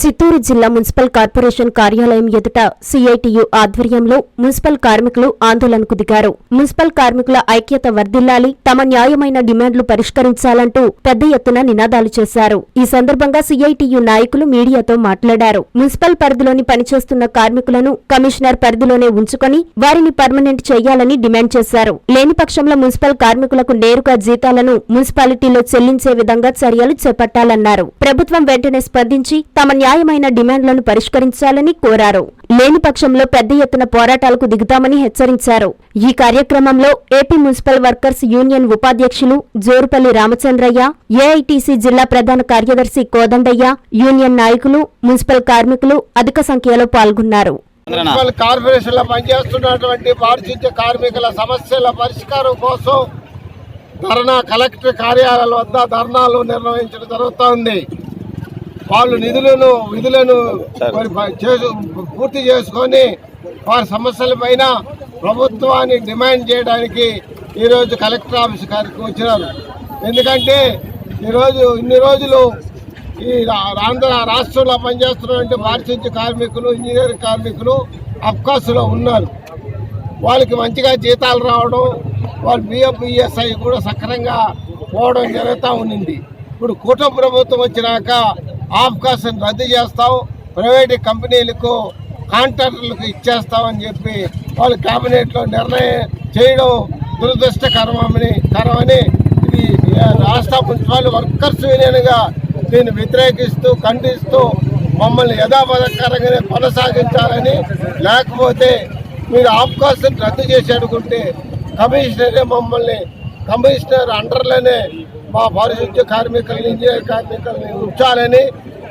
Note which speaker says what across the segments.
Speaker 1: చిత్తూరు జిల్లా municipal corporation కార్యాలయం ఎదుట సిఐటియు ఆధ్వర్యంలో మున్సిపల్ కార్మికులు ఆందోళనకు దిగారు. మున్సిపల్ కార్మికుల ఐక్యత వర్ధిల్లాలి తమ న్యాయమైన డిమాండ్లు పరిష్కరించాలంటూ పెద్ద ఎత్తున నినాదాలు చేశారు. ఈ సందర్భంగా సిఐటియు నాయకులు మీడియాతో మాట్లాడారు. మున్సిపల్ పరిధిలోని పనిచేస్తున్న కార్మికులను కమిషనర్ పరిధిలోనే ఉంచుకొని వారిని పర్మనెంట్ చేయాలని డిమాండ్ చేశారు. లేని పక్షంలో మున్సిపల్ కార్మికులకు నేరుగా జీతాలను మున్సిపాలిటీలో చెల్లించే విధంగా చర్యలు చేపట్టాలన్నారు. ప్రభుత్వం వెంటనే స్పందించి తమ న్యాయమైన డిమాండ్లను పరిష్కరించాలని కోరారు. లేని పక్షంలో పెద్ద ఎత్తున పోరాటాలకు దిగుతామని హెచ్చరించారు. ఈ కార్యక్రమంలో ఏపీ మున్సిపల్ వర్కర్స్ యూనియన్ ఉపాధ్యక్షులు జోరుపల్లి రామచంద్రయ్య ఏఐటీసీ జిల్లా ప్రధాన కార్యదర్శి కోదండయ్య యూనియన్ నాయకులు మున్సిపల్ కార్మికులు అధిక సంఖ్యలో పాల్గొన్నారు.
Speaker 2: మున్సిపల్ కార్పొరేషన్లో పనిచేస్తున్నటువంటి పారిశుద్ధ్య కార్మికుల సమస్యల పరిష్కారం కోసం ధర్నా కలెక్టర్ కార్యాలయాల వద్ద ధర్నాలు నిర్వహించడం జరుగుతోంది. వాళ్ళు నిధులను విధులను పూర్తి చేసుకొని వారి సమస్యల పైన ప్రభుత్వాన్ని డిమాండ్ చేయడానికి ఈరోజు కలెక్టర్ ఆఫీస్ గారికి వచ్చినారు. ఎందుకంటే ఈరోజు ఇన్ని రోజులు ఈ ఆంధ్ర రాష్ట్రంలో పనిచేస్తున్నటువంటి పారిశుద్ధ్య కార్మికులు ఇంజనీరింగ్ కార్మికులు అబ్కాస్లో ఉన్నారు. వాళ్ళకి మంచిగా జీతాలు రావడం వాళ్ళ బిఎఫ్ ఈఎస్ఐ కూడా సక్రమంగా పోవడం జరుగుతూ ఉన్నింది ఇప్పుడు కూటమి ప్రభుత్వం వచ్చినాక అవకాశం రద్దు చేస్తాం ప్రైవేట్ కంపెనీలకు కాంట్రాక్టర్లకు ఇచ్చేస్తామని చెప్పి వాళ్ళు క్యాబినెట్లో నిర్ణయం చేయడం దురదృష్టకరమని కరమని ఇది రాష్ట్ర మున్సిపల్ వర్కర్స్ యూనియన్గా దీన్ని వ్యతిరేకిస్తూ ఖండిస్తూ మమ్మల్ని యథాపథకరంగానే కొనసాగించాలని లేకపోతే మీరు ఆఫ్కాస్ని రద్దు చేసి అనుకుంటే కమిషనరే మమ్మల్ని కమిషనర్ అండర్లోనే మా పారిశుద్ధ్య కార్మికులు ఇంజనీర్ కార్మికులు ఉంచాలని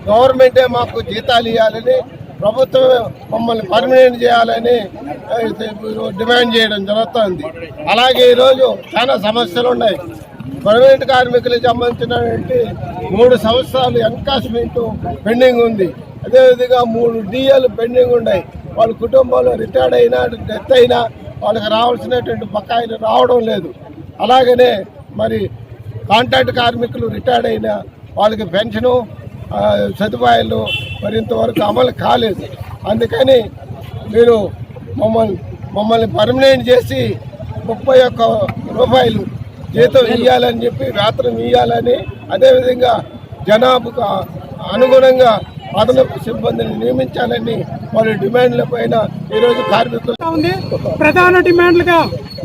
Speaker 2: గవర్నమెంటే మాకు జీతాలు ఇవ్వాలని ప్రభుత్వం మమ్మల్ని పర్మనెంట్ చేయాలని డిమాండ్ చేయడం జరుగుతుంది. అలాగే ఈరోజు చాలా సమస్యలు ఉన్నాయి. ప్రైవేట్ కార్మికులకు సంబంధించినటువంటి మూడు సంవత్సరాలు ఎన్కాష్మెంట్ పెండింగ్ ఉంది. అదేవిధంగా మూడు డిఎలు పెండింగ్ ఉన్నాయి. వాళ్ళ కుటుంబంలో రిటైర్డ్ అయినా డెత్ అయినా వాళ్ళకి రావాల్సినటువంటి బకాయిలు రావడం లేదు. అలాగనే మరి కాంట్రాక్ట్ కార్మికులు రిటైర్డ్ అయినా వాళ్ళకి పెన్షను సదుపాయాలు మరి ఇంతవరకు అమలు కాలేదు. అందుకని మీరు మమ్మల్ని మమ్మల్ని పర్మనెంట్ చేసి ముప్పై ఒక్క రూపాయలు జీతం ఇవ్వాలని చెప్పి రాత్రం ఇవ్వాలని అదేవిధంగా జనాభాకు అనుగుణంగా అదనపు సిబ్బందిని నియమించాలని వారి డిమాండ్ల పైన ఈరోజు కార్మికులు
Speaker 3: ఉంది. ప్రధాన డిమాండ్లుగా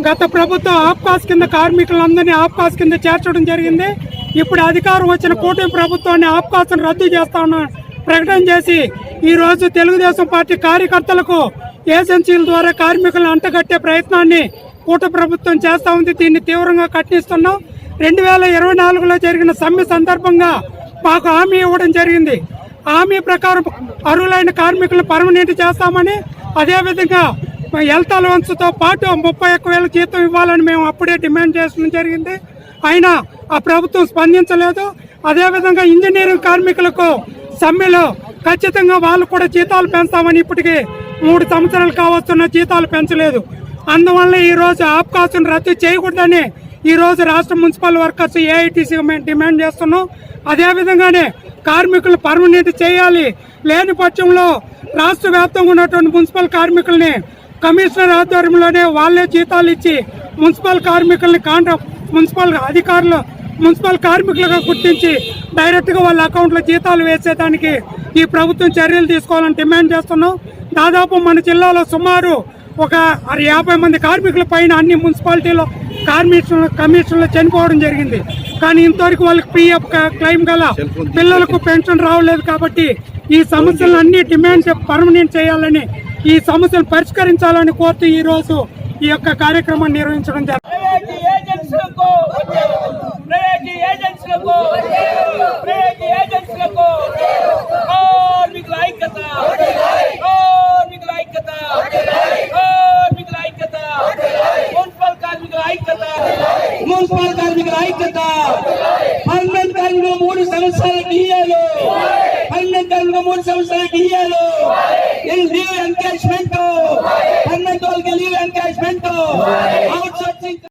Speaker 3: గత ప్రభుత్వం ఆప్కాస్ కింద కార్మికులందరినీ ఆప్కాస్ కింద చేర్చడం జరిగింది. ఇప్పుడు అధికారం వచ్చిన కూటమి ప్రభుత్వాన్ని ఆప్కాస్ను రద్దు చేస్తామన్న ప్రకటన చేసి ఈ రోజు తెలుగుదేశం పార్టీ కార్యకర్తలకు ఏజెన్సీల ద్వారా కార్మికులను అంటగట్టే ప్రయత్నాన్ని కూట ప్రభుత్వం చేస్తా ఉంది. దీన్ని తీవ్రంగా కట్టిస్తున్నాం. రెండు వేల ఇరవై నాలుగులో జరిగిన సమ్మె సందర్భంగా మాకు హామీ ఇవ్వడం జరిగింది. హామీ ప్రకారం అర్హులైన కార్మికులను పర్మనెంట్ చేస్తామని అదేవిధంగా హెల్త్ అలవెన్స్తో పాటు ముప్పై ఒక్క వేల జీతం ఇవ్వాలని మేము అప్పుడే డిమాండ్ చేయడం జరిగింది. అయినా ఆ ప్రభుత్వం స్పందించలేదు. అదేవిధంగా ఇంజనీరింగ్ కార్మికులకు సమ్మెలో ఖచ్చితంగా వాళ్ళు కూడా జీతాలు పెంచుతామని ఇప్పటికీ మూడు సంవత్సరాలు కావస్తున్న జీతాలు పెంచలేదు. అందువల్ల ఈరోజు రోజు ఆప్కాసును రద్దు చేయకూడదని ఈ రోజు రాష్ట్ర మున్సిపల్ వర్కర్స్ ఏఐటీసీగా మేము డిమాండ్ చేస్తున్నాం. అదేవిధంగానే కార్మికులు పర్మనెంట్ చేయాలి. లేని పక్షంలో రాష్ట్ర వ్యాప్తంగా ఉన్నటువంటి మున్సిపల్ కార్మికుల్ని కమిషనర్ ఆధ్వర్యంలోనే వాళ్ళే జీతాలు ఇచ్చి మున్సిపల్ కార్మికుల్ని కాంట్రా మున్సిపల్ అధికారులు మున్సిపల్ కార్మికులుగా గుర్తించి డైరెక్ట్గా వాళ్ళ అకౌంట్లో జీతాలు వేసేదానికి ఈ ప్రభుత్వం చర్యలు తీసుకోవాలని డిమాండ్ చేస్తున్నాం. దాదాపు మన జిల్లాలో సుమారు ఒక యాభై మంది కార్మికుల పైన అన్ని మున్సిపాలిటీలో కార్మికులు కమిషన్లు చనిపోవడం జరిగింది. కానీ ఇంతవరకు వాళ్ళకి పిఎఫ్ క్లెయిమ్ గల పిల్లలకు పెన్షన్ రావలేదు కాబట్టి ఈ సమస్యలను అన్ని డిమాండ్స్ పర్మనెంట్ చేయాలని ఈ సమస్యలు పరిష్కరించాలని కోరుతూ ఈ రోజు ఈ యొక్క కార్యక్రమాన్ని నిర్వహించడం జరిగింది
Speaker 4: మూడు సంవత్సరాలకు ఇయ్యాలు పర్మనెంట్ కార్మికులు మూడు సంవత్సరాలకు ఇయ్యాలు లీవ్ ఎన్కాష్మెంట్ పర్మనెంట్ వాళ్ళకి లీవ్ ఎన్కాష్మెంట్ అవుట్ సోర్సింగ్